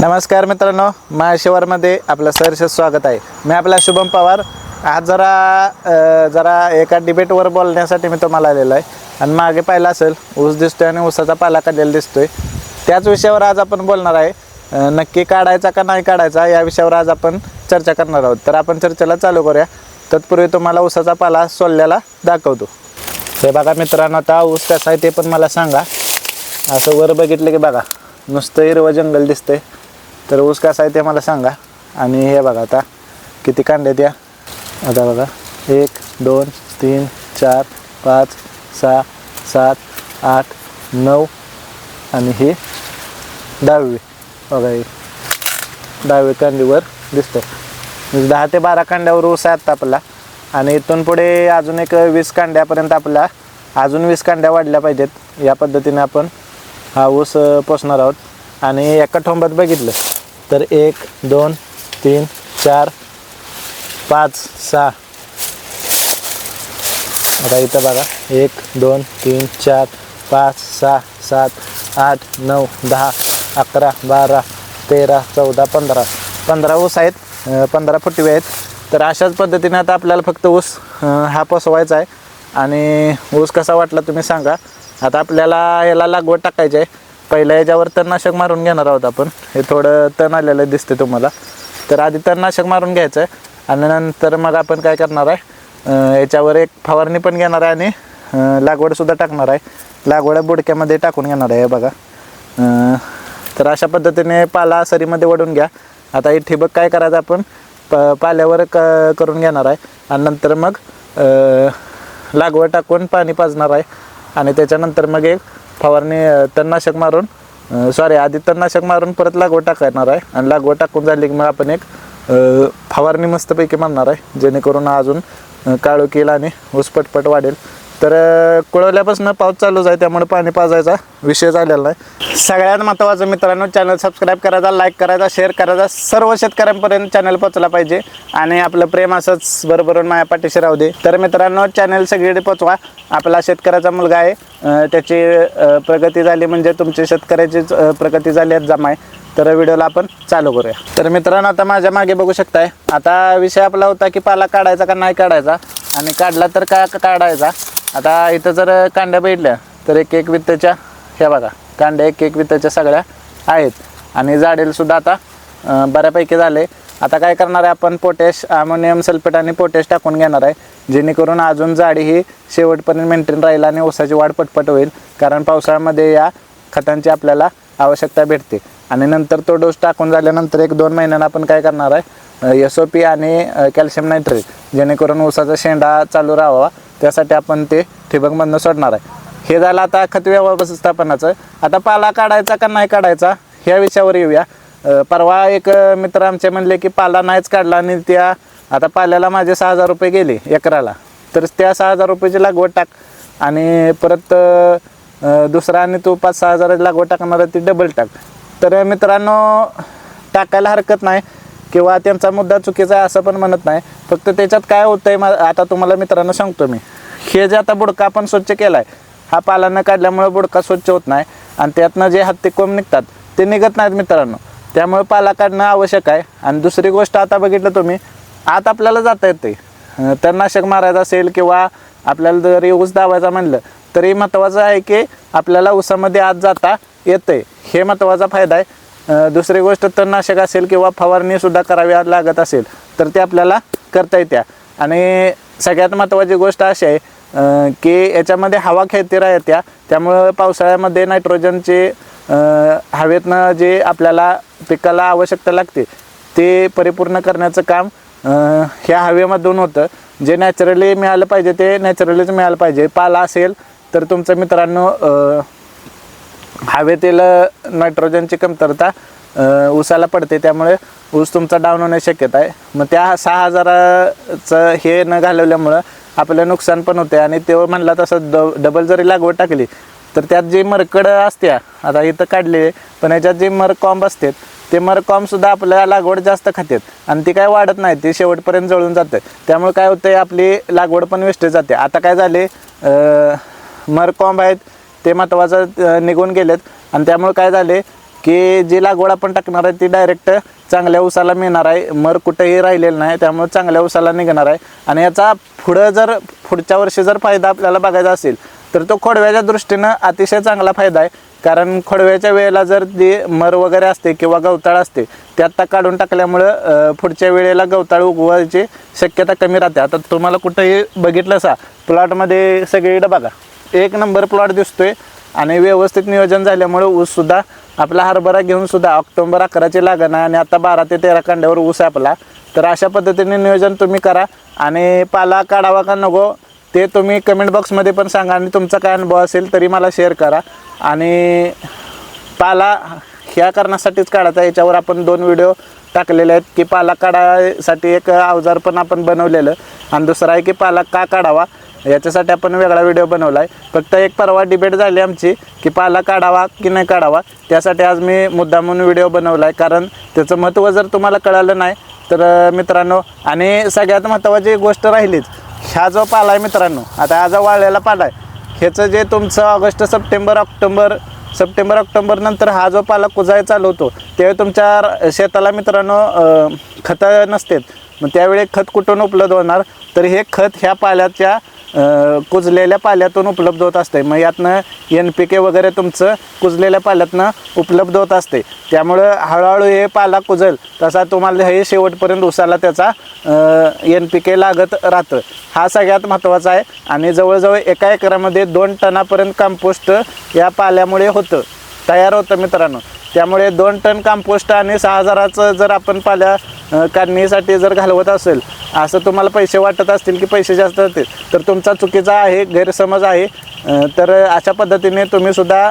नमस्कार मित्रांनो महाशिवारमध्ये आपलं सहर्ष स्वागत आहे. मी आपला शुभम पवार. आज जरा जरा एका डिबेटवर बोलण्यासाठी मी तुम्हाला आलेलो आहे. आणि मागे पाहिलं असेल ऊस दिसतोय आणि ऊसाचा पाला काढलेला दिसतोय. त्याच विषयावर आज आपण बोलणार आहे. नक्की काढायचा का नाही काढायचा या विषयावर आज आपण चर्चा करणार आहोत. तर आपण चर्चेला चालू करूया. तत्पूर्वी तुम्हाला ऊसाचा पाला सोललेला दाखवतो. हे बघा मित्रांनो आता ऊस कसा आहे ते पण मला सांगा. असं वर बघितलं की बघा नुसतं हिरवं जंगल दिसतंय. तर ऊस कसा आहे ते मला सांगा. आणि हे बघा आता किती कांडे द्या आता बघा एक दोन तीन चार पाच सहा सात आठ नऊ आणि हे दहावी. बघा हे. दहावी कांडीवर दिसतो म्हणजे दहा ते बारा कांड्यावर ऊस आहे आता आपला. आणि इथून पुढे अजून एक वीस कांड्यापर्यंत आपला अजून वीस कांड्या वाढल्या पाहिजेत. या पद्धतीने आपण हा ऊस पोसणार आहोत. आणि एका ठोंबात बघितलं. तर एक दोन तीन चार पाच सहा. आता इथं बघा. एक दोन तीन चार पाच सहा सात आठ नऊ दहा अकरा बारा तेरा चौदा पंधरा. पंधरा ऊस आहेत. पंधरा फुटवे आहेत. तर अशाच पद्धतीने आता आपल्याला फक्त ऊस हा पसवायचा आहे. आणि ऊस कसा वाटला तुम्ही सांगा. आता आपल्याला याला लागवड टाकायची आहे. पहिल्या याच्यावर तणनाशक मारून घेणार आहोत आपण. हे थोडं तण आलेलं दिसते तुम्हाला. तर आधी तणनाशक मारून घ्यायचं आहे आणि नंतर मग आपण काय करणार आहे याच्यावर एक फवारणी पण घेणार आहे आणि लागवडसुद्धा टाकणार आहे. लागवड बुडक्यामध्ये टाकून घेणार आहे बघा. तर अशा पद्धतीने पाला सरीमध्ये वडून घ्या. आता हे ठिबक काय करायचं आपण. प पाल्यावर क करून घेणार आहे. आणि नंतर मग लागवड टाकून पाणी पाजणार आहे. आणि त्याच्यानंतर मग एक फवारणी तणनाशक मारून सॉरी आधी तणनाशक मारून परत लागवड टाकणार आहे. आणि लागवड टाकून झाली की मग आपण एक फवारणी मस्तपैकी मारणार आहे. जेणेकरून अजून काळू केला आणि उसपटपट वाढेल. तर कुळवल्यापासून पाऊस चालूच आहे त्यामुळे पाणी पाजायचा विषय झालेला नाही. सगळ्यात महत्त्वाचं मित्रांनो चॅनल सबस्क्राईब करायचा लाईक करायचा शेअर करायचा सर्व शेतकऱ्यांपर्यंत चॅनल पोचला पाहिजे. आणि आपलं प्रेम असंच बरोबर माया पाठीशी राहू दे. तर मित्रांनो चॅनल सगळीकडे पोचवा आपला शेतकऱ्याचा मुलगा आहे. त्याची प्रगती झाली म्हणजे तुमची शेतकऱ्याची प्रगती झाली आहे तर व्हिडिओला आपण चालू करूया. तर मित्रांनो आता माझ्या मागे बघू शकताय. आता विषय आपला होता की पाला काढायचा का नाही काढायचा? आणि काढला तर का का काढायचा? आता इथं जर कांड्या बैठल्या तर एक एक वित्तच्या ह्या बघा कांड्या एक एक वित्तच्या सगळ्या आहेत. आणि जाडेलसुद्धा आता बऱ्यापैकी झाले. आता काय करणार आहे आपण? पोटॅश अमोनियम सल्फेट आणि पोटॅश टाकून घेणार आहे. जेणेकरून अजून जाडी ही शेवटपर्यंत मेंटेन राहील आणि ऊसाची वाढ पटपट होईल. कारण पावसाळ्यामध्ये या खतांची आपल्याला आवश्यकता भेटते. आणि नंतर तो डोस टाकून झाल्यानंतर एक दोन महिन्यानं आपण काय करणार आहे एस ओ पी आणि कॅल्शियम नायट्रेट जेणेकरून ऊसाचा शेंडा चालू राहावा. त्यासाठी आपण ते ठिबकमधनं सोडणार आहे. हे झालं आता खत व्यवस्थापनाचं. आता पाला काढायचा का नाही काढायचा ह्या विषयावर येऊया. परवा एक मित्र आमचे म्हणले की पाला नाहीच काढला आणि त्या आता पाल्याला माझे सहा हजार रुपये गेले एकराला. तर त्या सहा हजार रुपयाची लागवड टाक. आणि परत दुसरा आणि तू पाच सहा हजाराची लागवड टाकणार आहे ती डबल टाक. तर मित्रांनो टाकायला हरकत नाही किंवा त्यांचा मुद्दा चुकीचा आहे असं पण म्हणत नाही. फक्त त्याच्यात काय होतंय मा आता तुम्हाला मित्रांनो सांगतो मी. हे जे आता बुडका आपण स्वच्छ केला आहे हा पालानं काढल्यामुळे बुडका स्वच्छ होत नाही आणि त्यातनं जे हत्ती कोंब निघतात ते निघत नाहीत मित्रांनो. त्यामुळे पाला काढणं आवश्यक आहे. आणि दुसरी गोष्ट आता बघितलं तुम्ही आत आपल्याला जाता येते अं, तणनाशक मारायचं असेल किंवा आपल्याला जरी ऊस दावायचा म्हणलं तरी महत्त्वाचं आहे की आपल्याला ऊसामध्ये आत जाता येते हे महत्त्वाचा फायदा आहे. दुसरी गोष्ट तणनाशक असेल किंवा फवारणीसुद्धा करावी लागत असेल तर ते आपल्याला करता येत्या. आणि सगळ्यात महत्त्वाची गोष्ट अशी आहे की याच्यामध्ये हवा खेळती राहत्या. त्यामुळं पावसाळ्यामध्ये नायट्रोजनचे हवेतनं जे आपल्याला पिकाला आवश्यकता लागते ते परिपूर्ण करण्याचं काम ह्या हवेमधून होतं. जे नॅचरली मिळालं पाहिजे ते नॅचरलीच मिळालं पाहिजे. पाला असेल तर तुमचं मित्रांनो हवेतील नायट्रोजनची कमतरता ऊसाला पडते त्यामुळे ऊस तुमचा डाऊन होण्याची शक्यता आहे. मग त्या सहा हजाराचं हे न घालवल्यामुळं आपलं नुकसान पण होते आणि तेव्हा म्हणला तसं ड डबल जरी लागवड टाकली तर त्यात जी मरकड असत्या आता इथं काढले पण याच्यात जे मरकॉम्ब असते ते मरकॉम्बसुद्धा आपल्या लागवड जास्त खातात आणि ती काय वाढत नाही ती शेवटपर्यंत जळून जाते त्यामुळे काय होतं आपली लागवड पण वेस्टेज जाते. आता काय झाले मरकॉम्ब आहेत ते महत्त्वाचं निघून गेलेत. आणि त्यामुळे काय झाले की जी लागवड आपण टाकणार आहे ती डायरेक्ट चांगल्या उसाला मिळणार आहे. मर कुठेही राहिलेलं नाही त्यामुळे चांगल्या उसाला निघणार आहे. आणि याचा पुढं जर पुढच्या वर्षी जर फायदा आपल्याला बघायचा असेल तर तो खोडव्याच्या दृष्टीनं अतिशय चांगला फायदा आहे. कारण खोडव्याच्या वेळेला जर ती मर वगैरे असते किंवा गवताळ असते ते आत्ता काढून टाकल्यामुळं पुढच्या वेळेला गवताळ उगवायची शक्यता कमी राहते. आता तुम्हाला कुठंही बघितलं सा प्लॉटमध्ये सगळीकडं बघा. एक नंबर प्लॉट दिसतोय आणि व्यवस्थित नियोजन झाल्यामुळे ऊस सुद्धा आपला हरभरा घेऊन सुद्धा ऑक्टोबर अकराची लागण आहे आणि आता बारा ते तेरा कांड्यावर ऊस आपला. तर अशा पद्धतीने नियोजन तुम्ही करा आणि पाला काढावा का नको ते तुम्ही कमेंट बॉक्समध्ये पण सांगा आणि तुमचा काय अनुभव असेल तरी मला शेअर करा. आणि पाला ह्या कारणासाठीच काढायचा याच्यावर आपण दोन व्हिडिओ टाकलेले आहेत की पाला काढायसाठी एक अवजार पण आपण बनवलेलं. आणि दुसरा आहे की पाला का काढावा? याच्यासाठी आपण वेगळा व्हिडिओ बनवला आहे फक्त एक परवा डिबेट झाली आमची की पाला काढावा की नाही काढावा त्यासाठी आज मी मुद्दा म्हणून व्हिडिओ बनवला आहे कारण त्याचं महत्त्व जर तुम्हाला कळालं नाही तर मित्रांनो आणि सगळ्यात महत्त्वाची गोष्ट राहिलीच ह्या जो पाला आहे मित्रांनो आता हा जो वाळलेला पाला आहे ह्याचं जे तुमचं August September October September October नंतर हा जो पाला कुजाय चालू होतो त्यावेळी तुमच्या शेताला मित्रांनो खतं नसतात. मग त्यावेळी खत कुठून उपलब्ध होणार? तर हे खत ह्या पाल्याच्या कुजलेल्या पाल्यातून उपलब्ध होत असते मग यातनं एन पी के वगैरे तुमचं कुजलेल्या पाल्यातनं उपलब्ध होत असते त्यामुळं हळूहळू हे पाला कुजल तसा तुम्हाला हे शेवटपर्यंत उसाला त्याचा एन पी के लागत राहतं. हा सगळ्यात महत्त्वाचा आहे. आणि जवळजवळ एका एकरामध्ये दोन टनापर्यंत कंपोस्ट या पाल्यामुळे होतं. तयार होतं मित्रांनो. त्यामुळे दोन टन कंपोस्ट आणि सहा हजाराचं जर आपण पाल्या काढणीसाठी जर घालवत असेल असं तुम्हाला पैसे वाटत असतील की पैसे जास्त असतील तर तुमचा चुकीचा आहे गैरसमज आहे. तर अशा पद्धतीने तुम्हीसुद्धा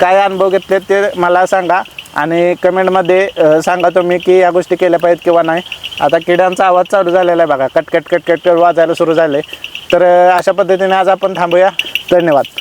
काय अनुभव घेतले ते मला सांगा आणि कमेंटमध्ये सांगा तुम्ही की या गोष्टी केल्या पाहिजेत किंवा नाही. आता किड्यांचा आवाज चालू झालेला आहे बघा. कटकट कटकट कट वाजायला सुरू झाले तर अशा पद्धतीने आज आपण थांबूया. धन्यवाद.